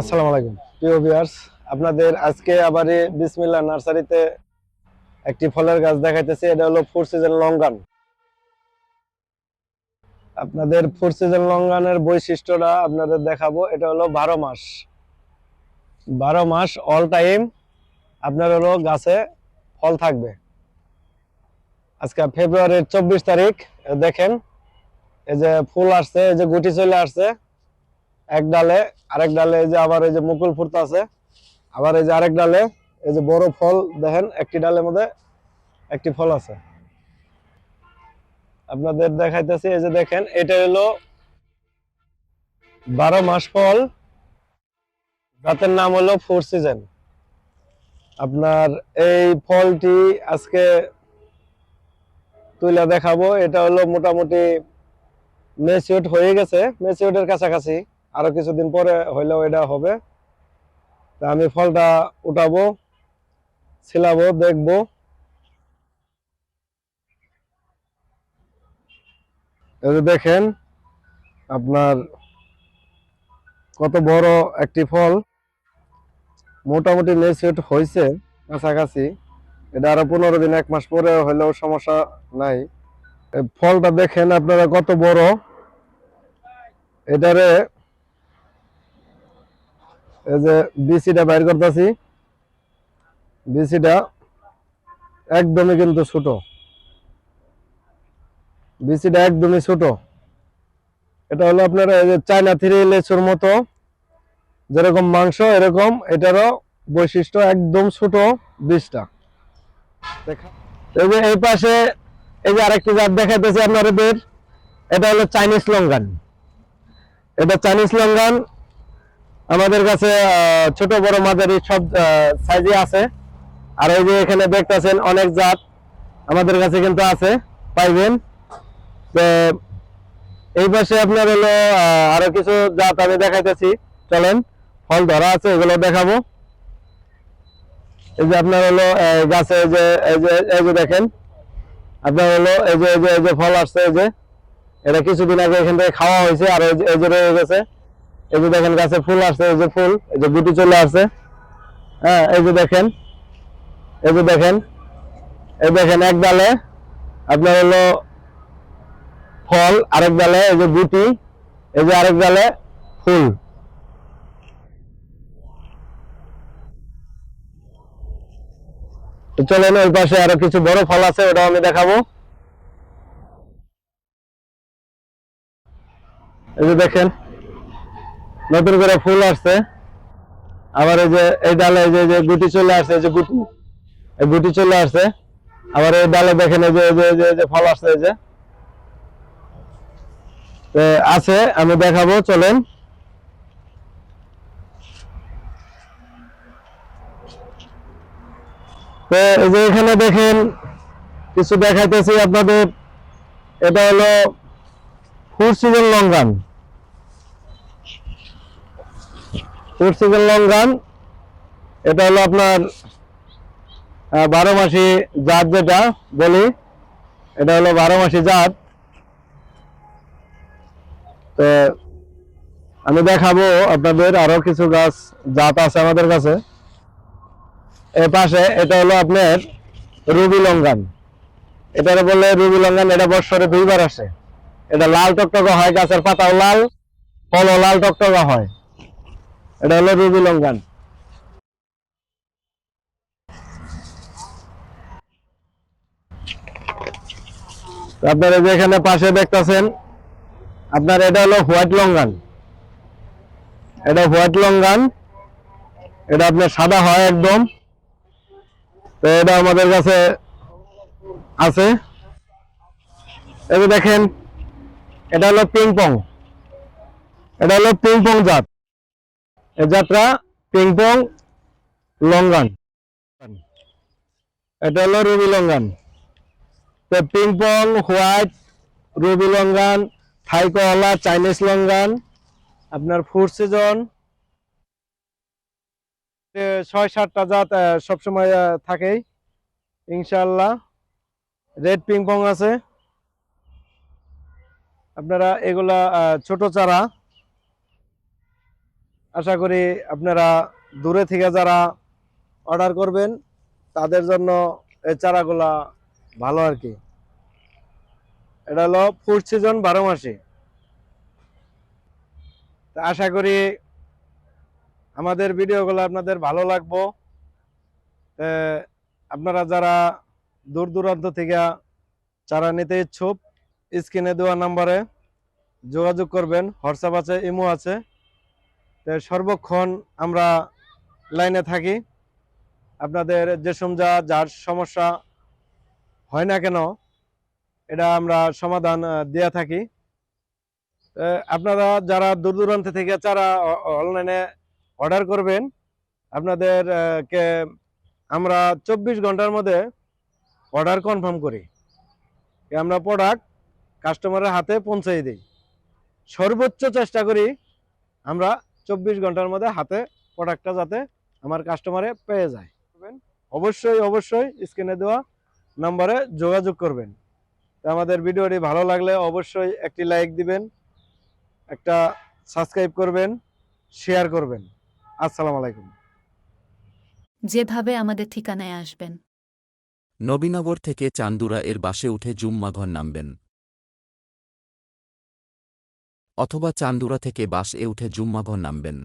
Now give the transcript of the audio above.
আসসালামু আলাইকুম। প্রিয় ভিউয়ার্স আপনাদের আজকে আবার নার্সারিতে একটি ফলের গাছ দেখাইতেছি, এটা হলো ফোর সিজন লঙ্গান আপনাদের ফোর সিজন লঙ্গানের বৈশিষ্ট্যটা আপনাদের দেখাবো, এটা হলো বারো মাস। বারো মাস অল টাইম আপনার হলো গাছে ফল থাকবে। আজকে ফেব্রুয়ারির চব্বিশ তারিখ, দেখেন, এই যে ফুল আসছে, এই যে গুটি চলে আসছে। এক ডালে, আরেক ডালে এই যে আবার এই যে মুকুল ফুটতে আছে, আবার এই যে আরেক ডালে এই যে বড় ফল দেখেন, একটি ডালের মধ্যে একটি ফল আছে। আপনাদের দেখাইতেছি, এই যে দেখেন, এটা হলো বারো মাস ফল, জাতের নাম হলো ফোর সিজন। আপনার এই ফলটি আজকে তুইলা দেখাবো, এটা হলো মোটামুটি মেচিউড হয়ে গেছে মেচিউডের কাছাকাছি। আরও কিছুদিন পরে হইলেও এটা হবে। তা আমি ফলটা উঠাবো, ছিলাবো, দেখব। দেখেন, আপনার কত বড় একটি ফল। মোটামুটি মেচিউড হয়েছে কাছাকাছি। এটা আরও পনেরো দিন, এক মাস পরে হইলেও সমস্যা নাই। ফলটা দেখেন আপনারা কত বড়। এটারে যে বিসিটা বাইর করতেছি। বিসিটা একদমই কিন্তু ছোট। বিসিটা একদমই ছোট। এটা হলো চায়না থ্রি লেচুর মতো। যেরকম মাংস, এরকম এটারও বৈশিষ্ট্য একদম ছোট বিষটা এই পাশে এই যে আরেকটি জাত দেখাইতেছি আপনাদের। এটা হলো চাইনিজ লঙ্গান। এটা চাইনিজ লঙ্গান আমাদের কাছে ছোট বড় মাঝারি সব সাইজে আছে। আর এই যে এখানে দেখতেছেন অনেক জাত আমাদের কাছে কিন্তু আছে, পাইবেন। তো এই পাশে আপনার হলো আরও কিছু জাত আমি দেখাইতেছি। চলেন, ফল ধরা আছে, এগুলো দেখাবো। এই যে আপনার হলো গাছে এই যে এই যে দেখেন। আপনার হলো এই যে এই যে ফল আসছে, এই যে। এটা কিছুদিন আগে এখান থেকে খাওয়া হয়েছে, আর এই যে- এই যে রয়ে গেছে। এই যে দেখেন গাছে ফুল আসছে, এই যে ফুল, এই যে গুটি চলে আসছে। হ্যাঁ এই যে দেখেন, এই যে দেখেন, এই দেখেন এক ডালে আপনার হলো ফল, আরেক ডালে এই যে গুটি, এই যে আরেক ডালে ফুল। তো চলেন, ওই পাশে আরও কিছু বড় ফল আছে, ওটাও আমি দেখাবো। এই যে দেখেন নতুন করে ফুল আসছে। আবার এই যে, এই ডালে যে যে গুটি চলে আসছে যে গুটি, এই গুটি চলে আসছে। আবার এই ডালে দেখেন এই যে যে- যে ফল আসছে, এই যে। আছে, আমি দেখাবো, চলেন। তো যে এখানে দেখেন, কিছু দেখাইতেছি আপনাদের। এটা হলো four season longan four season longan এটা হলো আপনার বারো মাসি জাত যেটা বলি, এটা হলো বারো মাসি জাত। তো আমি দেখাবো আপনাদের আরও কিছু গাছ, জাত আছে আমাদের কাছে। এর পাশে এটা হলো আপনার রুবি লঙ্গান এটার বলে রুবি লঙ্গান এটা বছরে দুইবার আসে। এটা লাল টকটকা হয়, গাছের পাতাও লাল, ফলও লাল টকটকা হয়। এটা হলো রুবি লঙ্গান আপনারা যে এখানে পাশে দেখতেছেন, আপনার এটা হলো হোয়াইট লঙ্গান এটা হোয়াইট লঙ্গান এটা আপনার সাদা হয় একদম। তো এটা আমাদের কাছে আছে। এই দেখেন, এটা হলো পিং পং এটা হলো পিং পং জাত। এই জাতটা পিং লঙ্গান এটা হলো রুবি লঙ্গান তো ping pong white ruby longan Thai কলা চাইনিজ লঙ্গান আপনার ফুড সিজন ছয় সাতটা জাত সবসময় থাকেই ইনশাল্লাহ রেড পিং পং আছে। আপনারা এগুলা ছোট চারা আশা করি আপনারা দূরে থেকে যারা অর্ডার করবেন, তাদের জন্য এই চারাগুলা ভালো আর কি। এটা হলো ফুড সিজন বারো মাসে। আশা করি আমাদের ভিডিওগুলো আপনাদের ভালো লাগবো। আপনারা যারা দূর দূরান্ত থেকে চারা নিতে ইচ্ছুক, স্ক্রিনে দেওয়া নাম্বারে যোগাযোগ করবেন। হোয়াটসঅ্যাপ আছে, ইমো আছে। সর্বক্ষণ আমরা লাইনে থাকি। আপনাদের যে সমজা যার সমস্যা হয় না কেন, এটা আমরা সমাধান দিয়ে থাকি। আপনারা যারা দূর দূরান্ত থেকে চারা অনলাইনে অর্ডার করবেন, আপনাদের কে আমরা চব্বিশ ঘণ্টার মধ্যে অর্ডার কনফার্ম করি। আমরা প্রোডাক্ট কাস্টমারের হাতে পৌঁছে দিই। সর্বোচ্চ চেষ্টা করি আমরা চব্বিশ ঘণ্টার মধ্যে হাতে প্রোডাক্টটা যাতে আমার কাস্টমারে পেয়ে যায়। অবশ্যই অবশ্যই স্ক্রিনে দেওয়া নাম্বারে যোগাযোগ করবেন। তো আমাদের ভিডিওটি ভালো লাগলে অবশ্যই একটি লাইক দিবেন একটা সাবস্ক্রাইব করবেন শেয়ার করবেন। আসসালামু আলাইকুম। যেভাবে আমাদের ঠিকানায় আসবেন। নবীনগর থেকে চান্দুরা এর বাসে উঠে জুম্মাঘর নামবেন। অথবা চান্দুরা থেকে বাস এ উঠে জুম্মাঘর নামবেন।